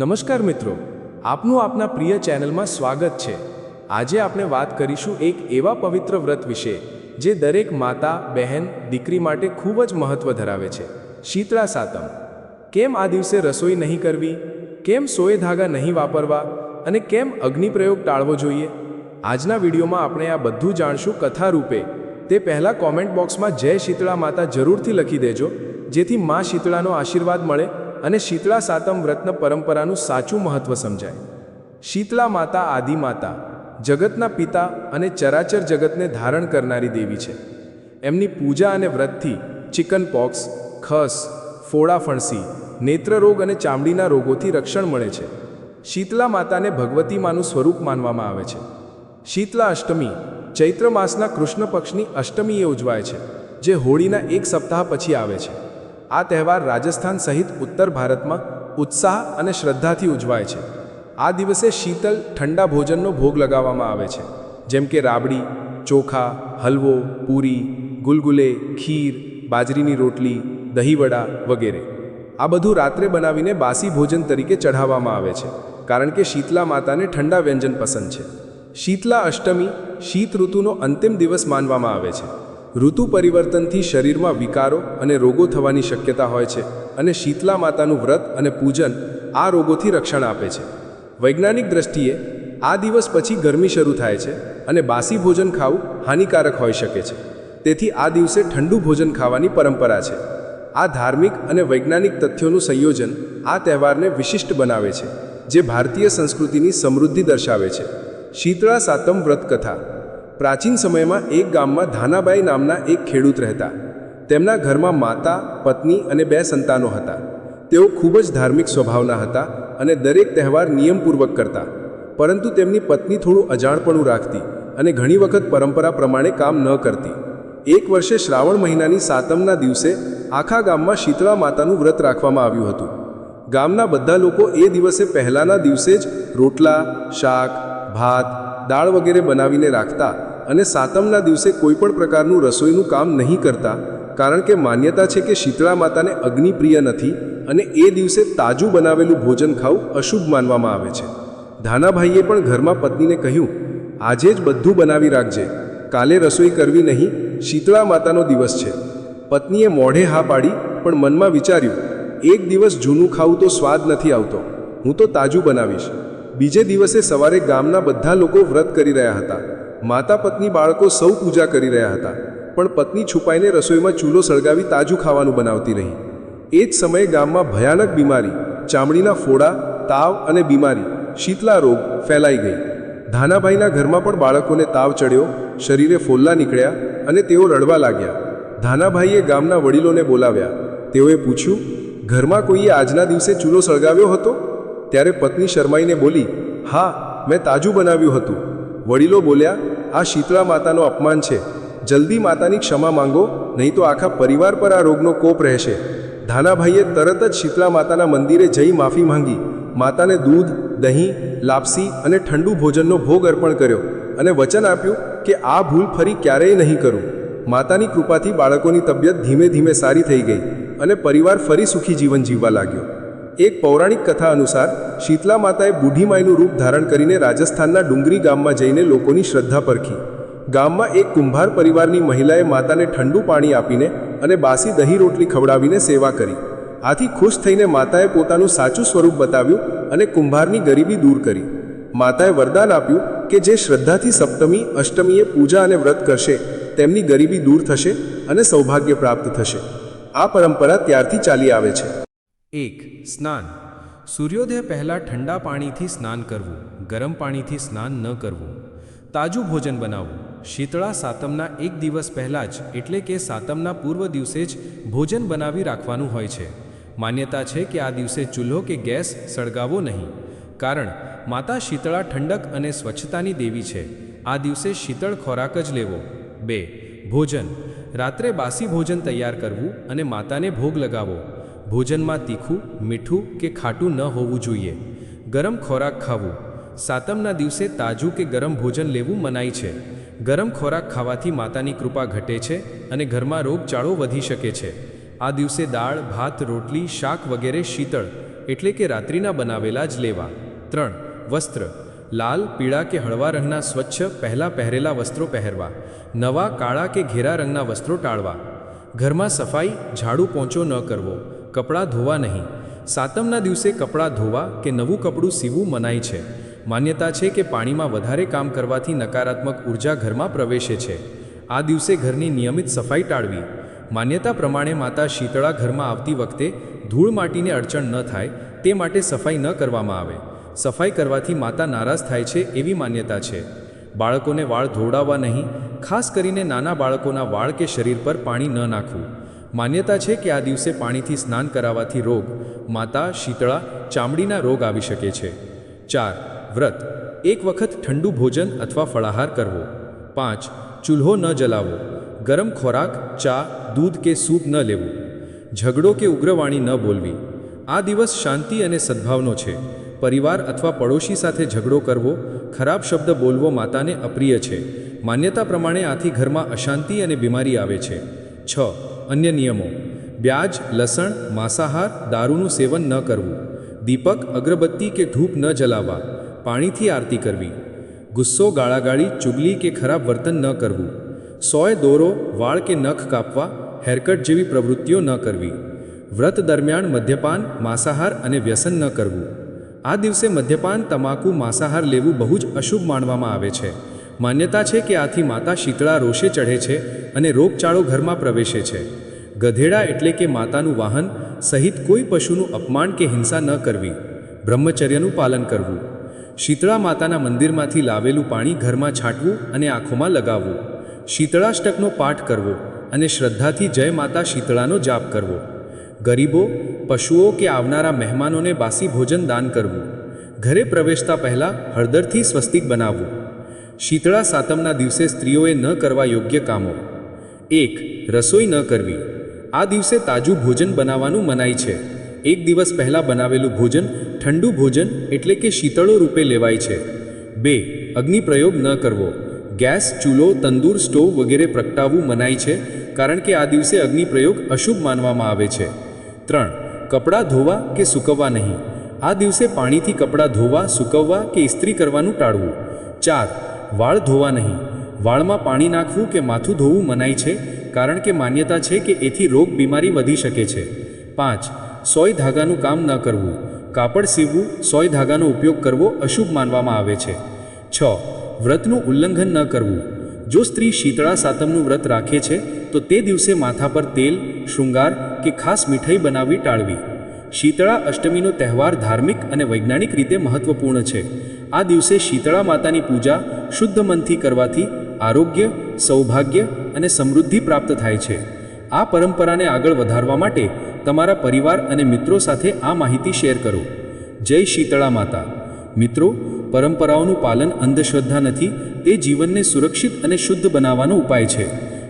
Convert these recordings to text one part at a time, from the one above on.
નમસ્કાર મિત્રો, આપનું આપના પ્રિય ચેનલમાં સ્વાગત છે. આજે આપણે વાત કરીશું એક એવા પવિત્ર વ્રત વિશે, જે દરેક માતા, બહેન, દીકરી માટે ખૂબ જ મહત્વ ધરાવે છે. શીતળા સાતમ કેમ આ દિવસે રસોઈ નહીં કરવી? કેમ સોય ધાગા નહીં વાપરવા? અને કેમ અગ્નિપ્રયોગ ટાળવો જોઈએ? આજના વિડીયોમાં આપણે આ બધું જાણશું કથા રૂપે. તે પહેલાં કોમેન્ટ બોક્સમાં જય શીતળા માતા જરૂરથી લખી દેજો, જેથી મા શીતળાનો આશીર્વાદ મળે અને શીતળા સાતમ વ્રતન પરંપરાનું સાચું મહત્વ સમજાય. શીતળા માતા, આદિ માતા, જગતના પિતા અને ચરાચર જગતને ધારણ કરનારી દેવી છે. એમની પૂજા અને વ્રતથી ચિકન પોક્સ, ખસ, ફોડા ફણસી, નેત્રરોગ અને ચામડીના રોગોથી રક્ષણ મળે છે. શીતલા માતાને ભગવતી માનું સ્વરૂપ માનવામાં આવે છે. શીતલા અષ્ટમી, ચૈત્ર માસના કૃષ્ણ પક્ષની અષ્ટમીએ ઉજવાય છે, જે હોળીના એક સપ્તાહ પછી આવે છે. આ તહેવાર રાજસ્થાન સહિત ઉત્તર ભારતમાં ઉત્સાહ અને શ્રદ્ધાથી ઉજવાય છે. આ દિવસે શીતલ, ઠંડા ભોજનનો ભોગ લગાવવામાં આવે છે. જેમ કે રાબડી, ચોખા, હલવો, પૂરી, ગુલગુલે, ખીર, બાજરીની રોટલી, દહીંવડા વગેરે. આ બધું રાત્રે બનાવીને બાસી ભોજન તરીકે ચઢાવવામાં આવે છે, કારણ કે શીતલા માતાને ઠંડા વ્યંજન પસંદ છે. શીતલા અષ્ટમી, શીત ઋતુનો અંતિમ દિવસ માનવામાં આવે છે. ઋતુ પરિવર્તનથી શરીરમાં વિકારો અને રોગો થવાની શક્યતા હોય છે અને શીતલા માતાનું વ્રત અને પૂજન આ રોગોથી રક્ષણ આપે છે. વૈજ્ઞાનિક દ્રષ્ટિએ આ દિવસ પછી ગરમી શરૂ થાય છે અને બાસી ભોજન ખાવું હાનિકારક હોઈ શકે છે. તેથી આ દિવસે ઠંડુ ભોજન ખાવાની પરંપરા છે. આ ધાર્મિક અને વૈજ્ઞાનિક તથ્યોનું સંયોજન આ તહેવારને વિશિષ્ટ બનાવે છે, જે ભારતીય સંસ્કૃતિની સમૃદ્ધિ દર્શાવે છે. શીતળા સાતમ વ્રત કથા પ્રાચીન સમયમાં એક ગામમાં ધાનાબાઈ નામના એક ખેડૂત રહેતા. તેમના ઘરમાં માતા, પત્ની અને બે સંતાનો હતા. તેઓ ખૂબ જ ધાર્મિક સ્વભાવના હતા અને દરેક તહેવાર નિયમપૂર્વક કરતા. પરંતુ તેમની પત્ની થોડું અજાણપણું રાખતી અને ઘણી વખત પરંપરા પ્રમાણે કામ ન કરતી. એક વર્ષે શ્રાવણ મહિનાની સાતમના દિવસે આખા ગામમાં શીતળા માતાનું વ્રત રાખવામાં આવ્યું હતું. ગામના બધા લોકો એ દિવસે પહેલાના દિવસે જ રોટલા, શાક, ભાત, દાળ વગેરે બનાવીને રાખતા અને સાતમના દિવસે કોઈ પણ પ્રકારનું રસોઈનું કામ નહીં કરતા, કારણ કે માન્યતા છે કે શીતળા માતાને અગ્નિપ્રિય નથી અને એ દિવસે તાજું બનાવેલું ભોજન ખાવું અશુભ માનવામાં આવે છે. ધાનાભાઈએ પણ ઘરમાં પત્નીને કહ્યું, આજે જ બધું બનાવી રાખજે. કાલે રસોઈ કરવી નહીં, શીતળા માતાનો દિવસ છે. પત્નીએ મોઢે હા પાડી, પણ મનમાં વિચાર્યું, એક દિવસ જૂનું ખાવું તો સ્વાદ નથી આવતો. હું તો તાજું બનાવીશ. બીજે દિવસે સવારે ગામના બધા લોકો વ્રત કરી રહ્યા હતા. માતા પત્ની બાળકો સૌ પૂજા કરી રહ્યા હતા, પણ પત્ની છુપાઈને રસોઈમાં ચૂલો સળગાવી તાજું ખાવાનું બનાવતી રહી. એ જ સમયે ગામમાં ભયાનક બીમારી, ચામડીના ફોડા, તાવ અને બીમારી શીતલા રોગ ફેલાઈ ગઈ. ધાનાભાઈના ઘરમાં પણ બાળકોને તાવ ચડ્યો, શરીરે ફોલ્લા નીકળ્યા અને તેઓ રડવા લાગ્યા. ધાનાભાઈએ ગામના વડીલોને બોલાવ્યા. તેઓએ પૂછ્યું, ઘરમાં કોઈએ આજના દિવસે ચૂલો સળગાવ્યો હતો? ત્યારે પત્ની શરમાઈને બોલી, હા, મેં તાજું બનાવ્યું હતું. વડીલો બોલ્યા, આ શીતળા માતાનો અપમાન છે. જલ્દી માતાની ક્ષમા માંગો, નહીં તો આખા પરિવાર પર આ રોગનો કોપ રહેશે. ધાનાભાઈએ તરત જ શીતળા માતાના મંદિરે જઈ માફી માંગી. માતાને દૂધ, દહીં, લાપસી અને ઠંડુ ભોજનનો ભોગ અર્પણ કર્યો અને વચન આપ્યું કે આ ભૂલ ફરી ક્યારેય નહીં કરું. માતાની કૃપાથી બાળકોની તબિયત ધીમે ધીમે સારી થઈ ગઈ અને પરિવાર ફરી સુખી જીવન જીવવા લાગ્યો. એક પૌરાણિક કથા અનુસાર શીતલા માતાએ બુઢી માઈનું રૂપ ધારણ કરીને રાજસ્થાનના ડુંગરી ગામમાં જઈને લોકોની શ્રદ્ધા પરખી. ગામમાં એક કુંભાર પરિવારની મહિલાએ માતાને ઠંડુ પાણી આપીને અને બાસી દહીં રોટલી ખવડાવીને સેવા કરી. આથી ખુશ થઈને માતાએ પોતાનું સાચું સ્વરૂપ બતાવ્યું અને કુંભારની ગરીબી દૂર કરી. માતાએ વરદાન આપ્યું કે જે શ્રદ્ધાથી સપ્તમી, અષ્ટમીએ પૂજા અને વ્રત કરશે, તેમની ગરીબી દૂર થશે અને સૌભાગ્ય પ્રાપ્ત થશે. આ પરંપરા ત્યારથી ચાલી આવે છે. એક, સ્નાન. સૂર્યોદય પહેલાં ઠંડા પાણીથી સ્નાન કરવું, ગરમ પાણીથી સ્નાન ન કરવું. તાજું ભોજન બનાવવું. શીતળા સાતમના એક દિવસ પહેલાં જ, એટલે કે સાતમના પૂર્વ દિવસે જ, ભોજન બનાવી રાખવાનું હોય છે. માન્યતા છે કે આ દિવસે ચૂલ્હો કે ગેસ સળગાવો નહીં. કારણ, માતા શીતળા ઠંડક અને સ્વચ્છતાની દેવી છે. આ દિવસે શીતળ ખોરાક જ લેવો. બે, ભોજન. રાત્રે બાસી ભોજન તૈયાર કરવું અને માતાને ભોગ લગાવો. ભોજનમાં તીખું, મીઠું કે ખાટું ન હોવું જોઈએ. ગરમ ખોરાક ખાવું. સાતમના દિવસે તાજું કે ગરમ ભોજન લેવું મનાય છે. ગરમ ખોરાક ખાવાથી માતાની કૃપા ઘટે છે અને ઘરમાં રોગચાળો વધી શકે છે. આ દિવસે દાળ, ભાત, રોટલી, શાક વગેરે શીતળ, એટલે કે રાત્રિના બનાવેલા જ લેવા. ત્રણ, વસ્ત્ર. લાલ, પીળા કે હળવા રંગના સ્વચ્છ, પહેલાં પહેરેલા વસ્ત્રો પહેરવા. નવા, કાળા કે ઘેરા રંગના વસ્ત્રો ટાળવા. ઘરમાં સફાઈ, ઝાડુ પોંચો ન કરવો. કપડાં ધોવા નહીં. સાતમના દિવસે કપડાં ધોવા કે નવું કપડું સીવવું મનાય છે. માન્યતા છે કે પાણીમાં વધારે કામ કરવાથી નકારાત્મક ઊર્જા ઘરમાં પ્રવેશે છે. આ દિવસે ઘરની નિયમિત સફાઈ ટાળવી. માન્યતા પ્રમાણે માતા શીતળા ઘરમાં આવતી વખતે ધૂળ માટીને અડચણ ન થાય, તે માટે સફાઈ ન કરવામાં આવે. સફાઈ કરવાથી માતા નારાજ થાય છે એવી માન્યતા છે. બાળકોને વાળ ધોવડાવવા નહીં, ખાસ કરીને નાના બાળકોના વાળ કે શરીર પર પાણી ન નાખવું. માન્યતા છે કે આ દિવસે પાણીથી સ્નાન કરાવવાથી રોગ, માતા, શીતળા, ચામડીના રોગ આવી શકે છે. ચાર, વ્રત. એક વખત ઠંડુ ભોજન અથવા ફળાહાર કરવો. પાંચ, ચૂલ્હો ન જલાવવો ગરમ ખોરાક, ચા, દૂધ કે સૂપ ન લેવું. ઝઘડો કે ઉગ્રવાણી ન બોલવી. આ દિવસ શાંતિ અને સદ્ભાવનો છે. પરિવાર અથવા પડોશી સાથે ઝઘડો કરવો, ખરાબ શબ્દ બોલવો માતાને અપ્રિય છે. માન્યતા પ્રમાણે આથી ઘરમાં અશાંતિ અને બીમારી આવે છે. છ અન્ય નિયમો. બ્યાજ, લસણ, માંસાહાર, દારૂનું સેવન ન કરવું. દીપક, અગરબત્તી કે ધૂપ ન જલાવવા. પાણીથી આરતી કરવી. ગુસ્સો, ગાળાગાળી, ચુગલી કે ખરાબ વર્તન ન કરવું. સોય, દોરો, વાળ કે નખ કાપવા, હેરકટ જેવી પ્રવૃત્તિઓ ન કરવી. વ્રત દરમિયાન મદ્યપાન, માંસાહાર અને વ્યસન ન કરવું. આ દિવસે મદ્યપાન, તમાકુ, માંસાહાર લેવું બહુ જ અશુભ માનવામાં આવે છે. માન્યતા છે કે આથી માતા શીતળા રોષે ચઢે છે અને રોગચાળો ઘરમાં પ્રવેશે છે. ગધેડા એટલે કે માતાનું વાહન સહિત કોઈ પશુનું અપમાન કે હિંસા ન કરવી. બ્રહ્મચર્યનું પાલન કરવું. શીતળા માતાના મંદિરમાંથી લાવેલું પાણી ઘરમાં છાંટવું અને આંખોમાં લગાવવું. શીતળાષ્ટકનો પાઠ કરવો અને શ્રદ્ધાથી જય માતા શીતળાનો જાપ કરવો. ગરીબો, પશુઓ કે આવનારા મહેમાનોને બાસી ભોજન દાન કરવું. ઘરે પ્રવેશતા પહેલાં હળદરથી સ્વસ્તિક બનાવવું. શીતળા સાતમના દિવસે સ્ત્રીઓએ ન કરવા યોગ્ય કામો. એક, રસોઈ ન કરવી. આ દિવસે તાજું ભોજન બનાવવાનું મનાય છે. એક દિવસ પહેલાં બનાવેલું ભોજન ઠંડુ ભોજન એટલે કે શીતળો રૂપે લેવાય છે. બે, અગ્નિપ્રયોગ ન કરવો. ગેસ, ચૂલો, તંદૂર, સ્ટોવ વગેરે પ્રગટાવવું મનાય છે, કારણ કે આ દિવસે અગ્નિપ્રયોગ અશુભ માનવામાં આવે છે. ત્રણ, કપડાં ધોવા કે સૂકવવા નહીં. આ દિવસે પાણીથી કપડાં ધોવા, સૂકવવા કે ઇસ્ત્રી કરવાનું ટાળવું. ચાર વાળ ધોવા નહીં. વાળમાં પાણી નાખવું કે માથું ધોવું મનાય છે, કારણ કે માન્યતા છે કે એથી રોગ બીમારી વધી શકે છે. પાંચ, સોય ધાગાનું કામ ન કરવું. કાપડ સીવવું, સોય ધાગાનો ઉપયોગ કરવો અશુભ માનવામાં આવે છે. છ, વ્રતનું ઉલ્લંઘન ન કરવું. જો સ્ત્રી શીતળા સાતમનું વ્રત રાખે છે, તો તે દિવસે માથા પર તેલ, શૃંગાર કે ખાસ મીઠાઈ બનાવવી ટાળવી. શીતળા અષ્ટમીનો તહેવાર ધાર્મિક અને વૈજ્ઞાનિક રીતે મહત્વપૂર્ણ છે. આ દિવસે શીતળા માતાની પૂજા શુદ્ધ મનથી કરવાથી આરોગ્ય, સૌભાગ્ય અને સમૃદ્ધિ પ્રાપ્ત થાય છે. આ પરંપરાને આગળ વધારવા માટે તમારા પરિવાર અને મિત્રો સાથે આ માહિતી શેર કરો. જય શીતળા માતા. મિત્રો, પરંપરાઓનું પાલન અંધશ્રદ્ધા નથી, તે જીવનને સુરક્ષિત અને શુદ્ધ બનાવવાનો ઉપાય છે.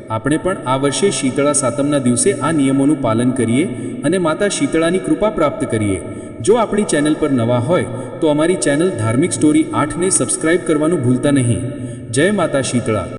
આપણે પણ આ વર્ષે શીતળા સાતમના દિવસે આ નિયમોનું પાલન કરીએ અને માતા શીતળાની કૃપા પ્રાપ્ત કરીએ. જો આપણી ચેનલ પર નવા હોય તો અમારી ચેનલ ધાર્મિક સ્ટોરી આઠને સબસ્ક્રાઇબ કરવાનું ભૂલતા નહીં. જય માતા શીતળા.